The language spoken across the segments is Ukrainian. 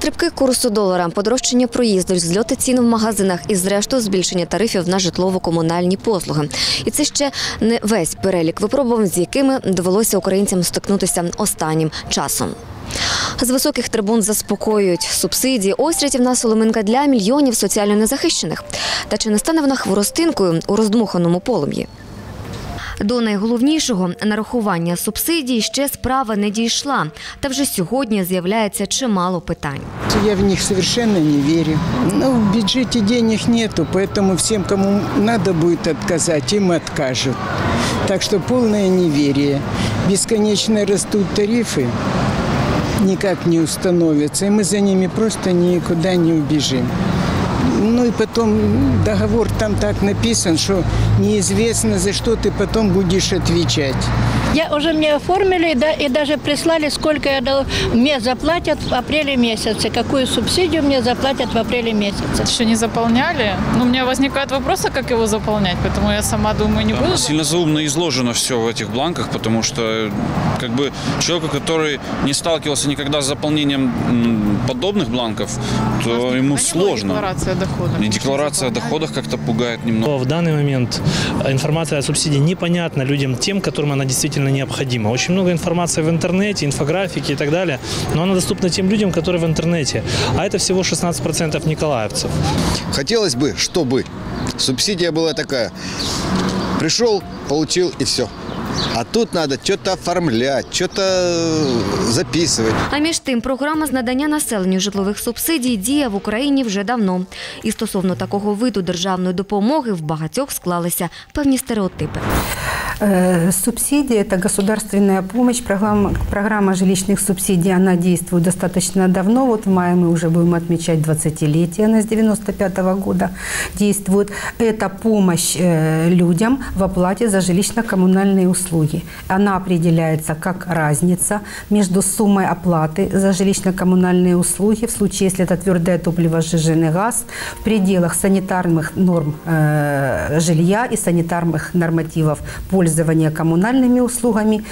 Стрибки курсу долара, подорожчання проїзду, зльоти цін в магазинах і, зрештою, збільшення тарифів на житлово-комунальні послуги. І це ще не весь перелік випробувань, з якими довелося українцям стикнутися останнім часом. З високих трибун заспокоюють субсидії. Ось рятівна соломинка для мільйонів соціально незахищених. Та чи не стане вона хворостинкою у роздмуханому полум'ї? До найголовнішого нарахування субсидій ще справа не дійшла. Та вже сьогодні з'являється чимало питань. Я в них совершенно не верю. Ну, в бюджете денег нету, поэтому всем, кому надо будет отказать, им откажут. Так что полное неверие. Бесконечно растут тарифы, никак не установятся, и мы за ними просто никуда не убежим. Ну и потом договор там так написан, что неизвестно, за что ты потом будешь отвечать. Я уже мне оформили да, и даже прислали, сколько я дал, мне заплатят в апреле месяце, какую субсидию мне заплатят в апреле месяце. Еще не заполняли. Ну, у меня возникают вопросы, как его заполнять, поэтому я сама думаю, не буду. Сильно заумно изложено все в этих бланках, потому что как бы человеку, который не сталкивался никогда с заполнением подобных бланков, то ему Не было Декларация доходов. И декларация о доходах как-то пугает немного. В данный момент информация о субсидии непонятна людям, тем, которым она действительно необходима. Очень много информации в интернете, инфографики и так далее, но она доступна тем людям, которые в интернете. А это всего 16% николаевцев. Хотелось бы, чтобы субсидия была такая. Пришел, получил и все. А тут треба щось оформляти, щось что-то. А між тим, програма з надання населенню житлових субсидій діє в Україні вже давно. І стосовно такого виду державної допомоги в багатьох склалися певні стереотипи. Э, Субсидии – это государственная помощь. Программа, программа жилищных субсидий, она действует достаточно давно. Вот в мае мы уже будем отмечать 20-летие, она с 95 года действует. Это помощь э, людям в оплате за жилищно-коммунальные услуги. Она определяется как разница между суммой оплаты за жилищно-коммунальные услуги, в случае, если это твердое топливо, сжиженный газ, в пределах санитарных норм э, жилья и санитарных нормативов пользования коммунальными услугами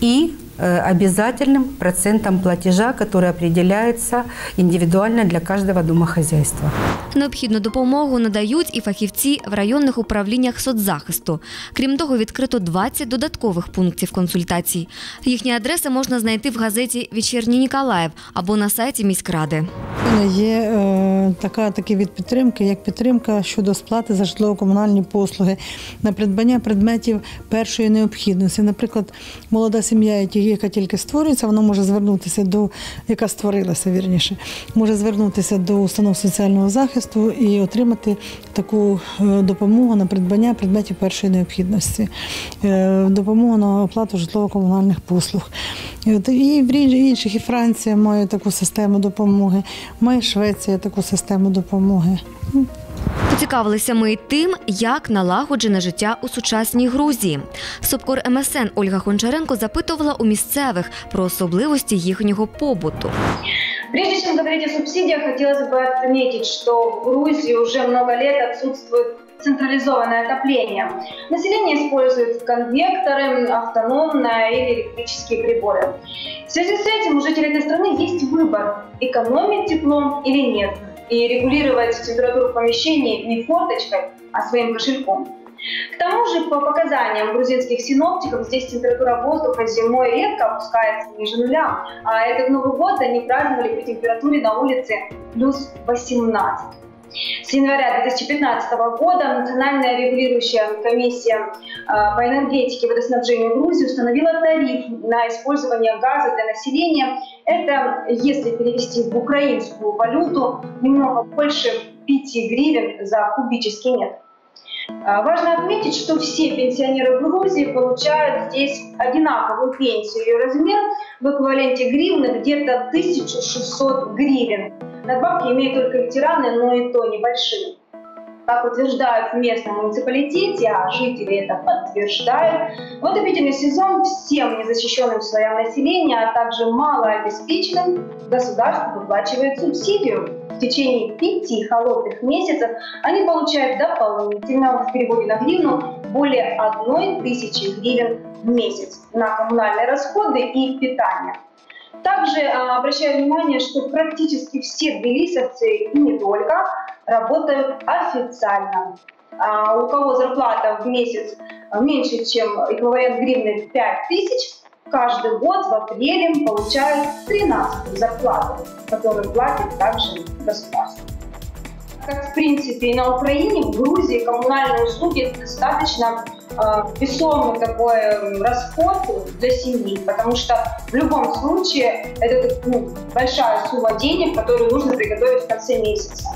и обязательным процентом платежа, который определяется индивидуально для каждого домохозяйства. Необхідну допомогу надають і фахівці в районних управліннях соцзахисту. Крім того, відкрито 20 додаткових пунктів консультацій. Їхні адреси можна знайти в газеті Вечірній Ніколаїв або на сайті міськради. Є е, така, такий від підтримки, як підтримка щодо сплати за житлово-комунальні послуги на придбання предметів першої необхідності. Наприклад, молода сім'я, які- яка тільки створюється, вона може звернутися до яка створилася вірніше, може звернутися до установ соціального захисту і отримати таку е, допомогу на придбання предметів першої необхідності, е, допомогу на оплату житлово-комунальних послуг. І в інших і Франція має таку систему допомоги, має Швеція таку систему допомоги. Поцікавилися ми й тим, як налагоджене життя у сучасній Грузії. Субкор МСН Ольга Гончаренко запитувала у місцевих про особливості їхнього побуту. Прежде чем говорить о субсидиях, хотелось бы отметить, что в Грузии уже много лет отсутствует централизованное отопление. Население использует конвекторы, автономное или электрические приборы. В связи с этим у жителей этой страны есть выбор – экономить тепло или нет, и регулировать температуру в помещении не форточкой, а своим кошельком. К тому же, по показаниям грузинских синоптиков, здесь температура воздуха зимой редко опускается ниже нуля, а этот Новый год они праздновали при температуре на улице плюс 18. С января 2015 года Национальная регулирующая комиссия э, по энергетике и водоснабжению Грузии установила тариф на использование газа для населения. Это, если перевести в украинскую валюту, немного больше 5 гривен за кубический метр. А, Важно отметить, что все пенсионеры Грузии получают здесь одинаковую пенсию. Ее размер в эквиваленте гривны где-то 1600 гривен. Надбавки имеют только ветераны, но и то небольшие. Как утверждают в местном муниципалитете, а жители это подтверждают, в отопительный сезон всем незащищенным слоям населения, а также малообеспеченным, государство выплачивает субсидию. В течение пяти холодных месяцев они получают дополнительно в переводе на гривну более одной тысячи гривен в месяц на коммунальные расходы и питание. Также а, обращаю внимание, что практически все тбилисовцы и не только работают официально. А у кого зарплата в месяц меньше, чем эквивалент гривны 5 тысяч, каждый год в апреле получают 13 зарплату, которую платит также государство. Как в принципе и на Украине, в Грузии коммунальные услуги достаточно весомый такой расход для семьи, потому что в любом случае это ну, большая сумма денег, которую нужно приготовить в конце месяца.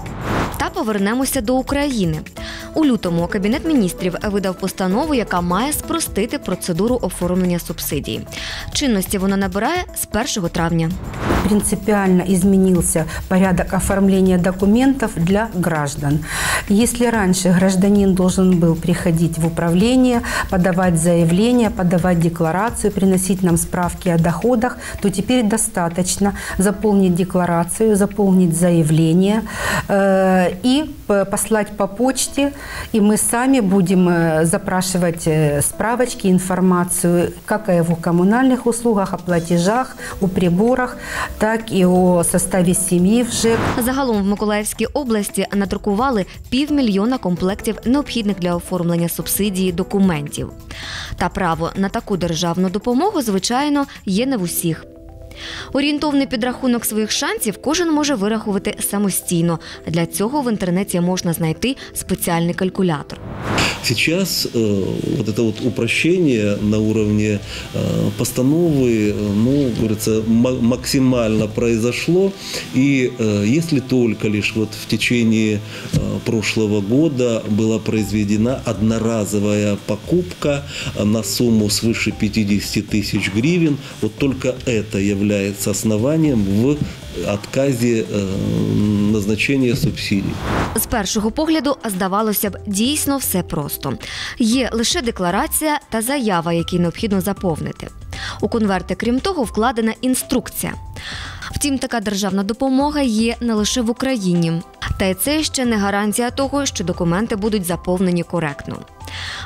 Та повернемося до України. У лютому Кабінет міністрів видав постанову, яка має спростити процедуру оформлення субсидій. Чинності вона набирає з 1 травня. Принципиально изменился порядок оформления документов для граждан. Если раньше гражданин должен был приходить в управление, подавать заявление, подавать декларацию, приносить нам справки о доходах, то теперь достаточно заполнить декларацию, заполнить заявление э, и послать по почте, и мы сами будем э, запрашивать э, справочки, информацию как о его коммунальных услугах, о платежах, о приборах, так і у составі сім'ї. Вже Загалом в Миколаївській області надрукували півмільйона комплектів необхідних для оформлення субсидії документів. Та право на таку державну допомогу, звичайно, є не в усіх. Орієнтовний підрахунок своїх шансів кожен може вирахувати самостійно. Для цього в інтернеті можна знайти спеціальний калькулятор. Сейчас э, вот это вот упрощение на уровне э, постановы, э, ну, говорится, ма- максимально произошло. И э, если только лишь вот в течение э, прошлого года была произведена одноразовая покупка э, на сумму свыше 50 тысяч гривен, вот только это является основанием в отказе э, назначения субсидий. З першого погляду здавалося б, дійсно все просто. Є лише декларація та заява, які необхідно заповнити. У конверти, крім того, вкладена інструкція. Втім, така державна допомога є не лише в Україні. Та й це ще не гарантія того, що документи будуть заповнені коректно.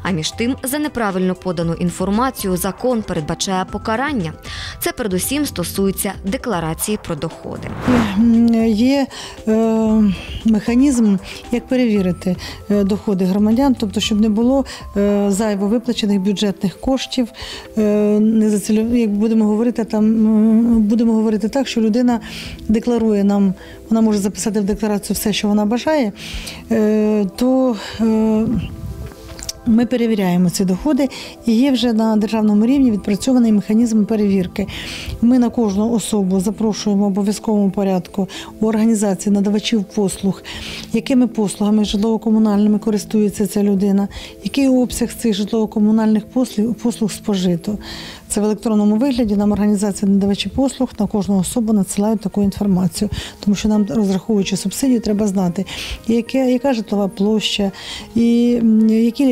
А між тим, за неправильно подану інформацію закон передбачає покарання. Це передусім стосується декларації про доходи. Є е, механізм, як перевірити е, доходи громадян, тобто, щоб не було е, зайво виплачених бюджетних коштів. Е, не за цільов- як будемо говорити, там будемо говорити так, що людина декларує нам, вона може записати в декларацію все, що вона бажає, то ми перевіряємо ці доходи, і є вже на державному рівні відпрацьований механізм перевірки. Ми на кожну особу запрошуємо в обов'язковому порядку у організації надавачів послуг, якими послугами житлово-комунальними користується ця людина, який обсяг цих житлово-комунальних послуг, спожито. Це в електронному вигляді нам організація надавачі послуг на кожну особу надсилають таку інформацію, тому що нам, розраховуючи субсидію, треба знати, яке, яка житлова площа, і які,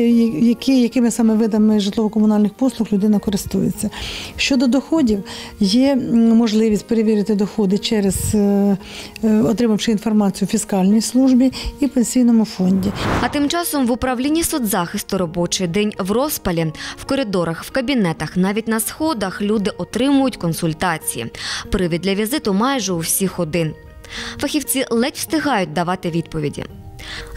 які, якими саме видами житлово-комунальних послуг людина користується. Щодо доходів, є можливість перевірити доходи через е, е, отримавши інформацію в фіскальній службі і пенсійному фонді. А тим часом в управлінні соцзахисту робочий день в розпалі, в коридорах, в кабінетах, навіть на сходах люди отримують консультації. Привід для візиту майже у всіх один. Фахівці ледь встигають давати відповіді.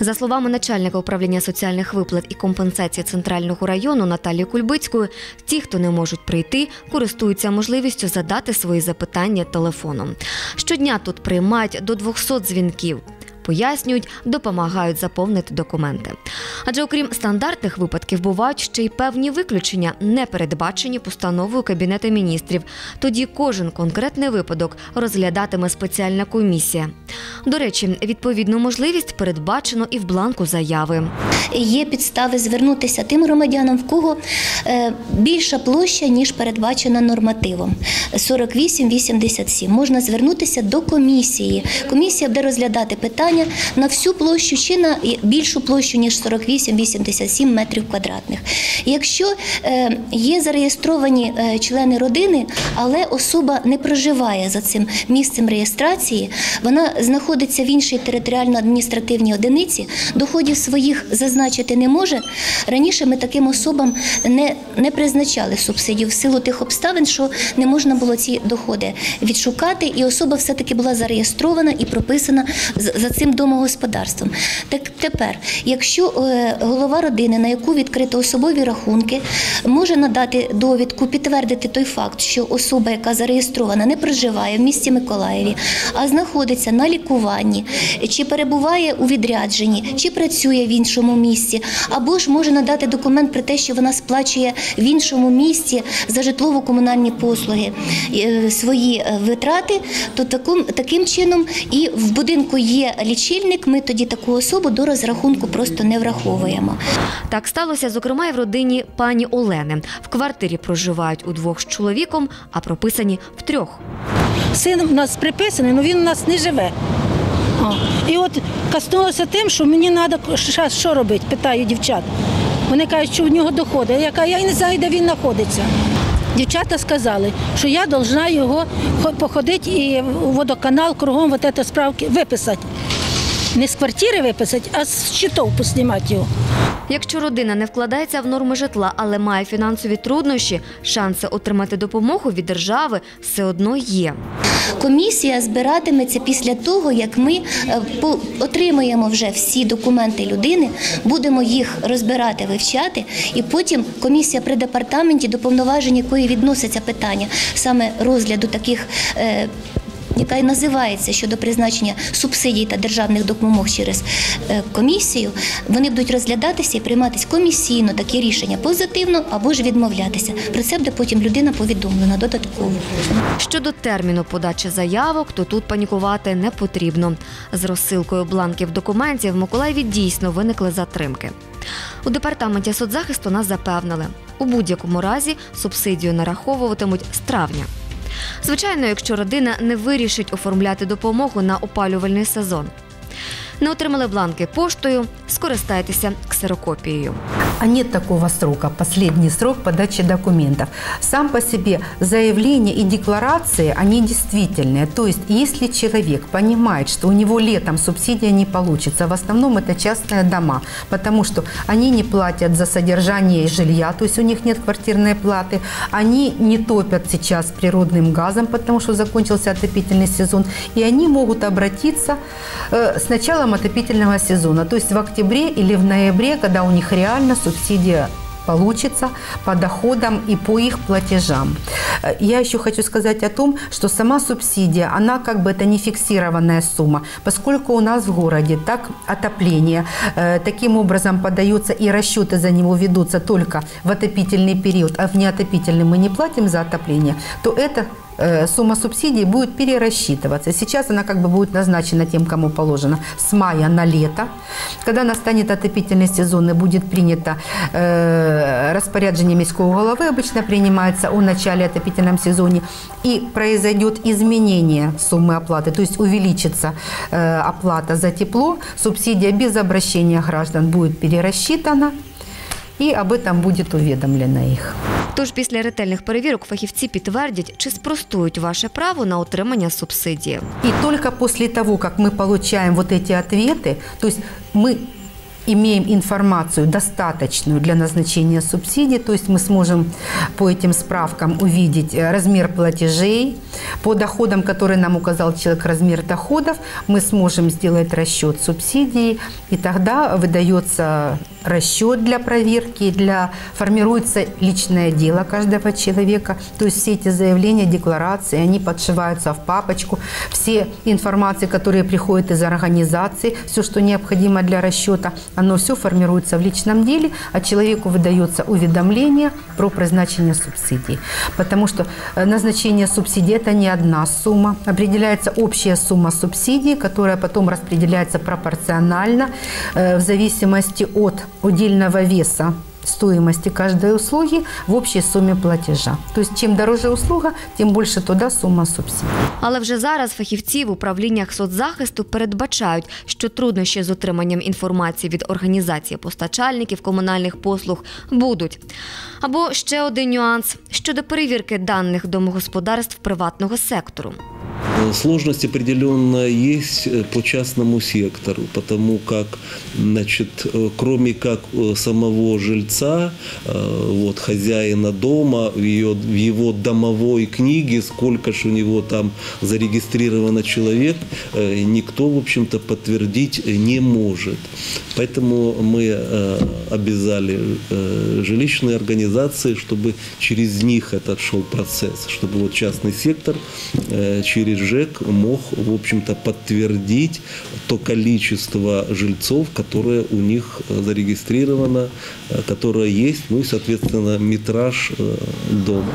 За словами начальника управління соціальних виплат і компенсації центрального району Наталії Кульбицької, ті, хто не можуть прийти, користуються можливістю задати свої запитання телефоном. Щодня тут приймають до 200 дзвінків. Пояснюють, допомагають заповнити документи. Адже окрім стандартних випадків, бувають ще й певні виключення, не передбачені постановою Кабінету міністрів. Тоді кожен конкретний випадок розглядатиме спеціальна комісія. До речі, відповідну можливість передбачено і в бланку заяви. Є підстави звернутися тим громадянам, в кого е, більша площа, ніж передбачена нормативом 48-87. Можна звернутися до комісії. Комісія буде розглядати питання проживання на всю площу чи на більшу площу ніж 48-87 метрів квадратних. Якщо е, є зареєстровані е, члени родини, але особа не проживає за цим місцем реєстрації, вона знаходиться в іншій територіально-адміністративній одиниці, доходів своїх зазначити не може. Раніше ми таким особам не, не призначали субсидію в силу тих обставин, що не можна було ці доходи відшукати, і особа все-таки була зареєстрована і прописана за цим домогосподарством. Так тепер, якщо е, голова родини, на яку відкрито особові рахунки, може надати довідку, підтвердити той факт, що особа, яка зареєстрована, не проживає в місті Миколаєві, а знаходиться на лікуванні, чи перебуває у відрядженні, чи працює в іншому місці, або ж може надати документ про те, що вона сплачує в іншому місці за житлово-комунальні послуги е, свої е, витрати, то таким, чином і в будинку є лічильник. Ми тоді таку особу до розрахунку просто не враховуємо. Так сталося, зокрема, і в родині пані Олени. В квартирі проживають удвох з чоловіком, а прописані втрьох. Син у нас приписаний, але він у нас не живе. О. І от коснулося тим, що мені треба що, що робити, питаю дівчат. Вони кажуть, що в нього доходить. Я кажу, я не знаю, де він знаходиться. Дівчата сказали, що я повинна його походити і водоканал кругом вот справки виписати. Не з квартири виписати, а з щитов поснімати його. Якщо родина не вкладається в норми житла, але має фінансові труднощі, шанси отримати допомогу від держави все одно є. Комісія збиратиметься після того, як ми е, по- отримаємо вже всі документи людини, будемо їх розбирати, вивчати, і потім комісія при департаменті, до повноважень якої відноситься питання саме розгляду таких. Яка і називається щодо призначення субсидій та державних допомог через е, комісію, вони будуть розглядатися і прийматися комісійно такі рішення позитивно або ж відмовлятися. Про це буде потім людина повідомлена додатково. Щодо терміну подачі заявок, то тут панікувати не потрібно. З розсилкою бланків документів в Миколаєві дійсно виникли затримки. У департаменті соцзахисту нас запевнили, у будь-якому разі субсидію нараховуватимуть з травня. Звичайно, якщо родина не вирішить оформляти допомогу на опалювальний сезон. Не отримали бланки поштою, скористайтеся ксерокопією. А нет такого срока, последний срок подачи документов. Сам по себе заявление и декларации, они действительные. То есть, если человек понимает, что у него летом субсидия не получится, в основном это частные дома, потому что они не платят за содержание жилья, то есть у них нет квартирной платы, они не топят сейчас природным газом, потому что закончился отопительный сезон, и они могут обратиться э, с началом отопительного сезона, то есть в октябре или в ноябре, когда у них реально субсидия получится по доходам и по их платежам. Э, Я еще хочу сказать о том, что сама субсидия, она как бы это не фиксированная сумма, поскольку у нас в городе так отопление, э, таким образом подается и расчеты за него ведутся только в отопительный период, а в неотопительный мы не платим за отопление, то это сумма субсидий будет перерасчитываться. Сейчас она как бы будет назначена тем, кому положено, с мая на лето. Когда настанет отопительный сезон и будет принято э, распоряджение міського головы, обычно принимается о начале отопительном сезоне, и произойдет изменение суммы оплаты, то есть увеличится э, оплата за тепло, субсидия без обращения граждан будет перерасчитана, и об этом будет уведомлено их. Тож після ретельних перевірок фахівці підтвердять, чи спростують ваше право на отримання субсидії. И только после того, как мы получаем вот эти ответы, то есть мы имеем информацию достаточную для назначения субсидий, то есть мы сможем по этим справкам увидеть э, размер платежей, по доходам, которые нам указал человек, размер доходов, мы сможем сделать расчет субсидии, и тогда выдается расчет для проверки, для формируется личное дело каждого человека, то есть все эти заявления, декларации, они подшиваются в папочку, все информации, которые приходят из организации, все, что необходимо для расчета, оно все формируется в личном деле, а человеку выдается уведомление про призначение субсидий. Потому что э, назначение субсидий – это не одна сумма, определяется общая сумма субсидий, которая потом распределяется пропорционально э, в зависимости от удельного веса стоимости каждой услуги в общей сумме платежа. То есть чем дороже услуга, тем больше туда сумма субсидий. Але вже зараз фахівці в управліннях соцзахисту передбачають, що труднощі з отриманням інформації від організації постачальників комунальних послуг будуть. Або ще один нюанс щодо перевірки даних домогосподарств приватного сектору. Э, Сложность определенно есть э, по частному сектору, потому как, значит, э, кроме как самого жильца, вот, хозяина дома, в, ее, в его домовой книге, сколько ж у него там зарегистрировано человек, никто, в общем-то, подтвердить не может. Поэтому мы обязали жилищные организации, чтобы через них этот шел процесс, чтобы вот частный сектор э, через ЖЭК мог, в общем-то, подтвердить то количество жильцов, которое у них э, зарегистрировано, э, которое есть, ну и, соответственно, метраж э, дома.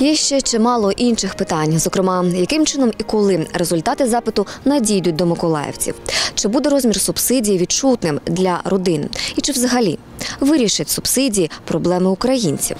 Є ще чимало інших питань, зокрема, яким чином і коли результати запиту надійдуть до миколаївців, чи буде розмір субсидії відчутним для родин, і чи взагалі вирішить субсидії проблеми українців.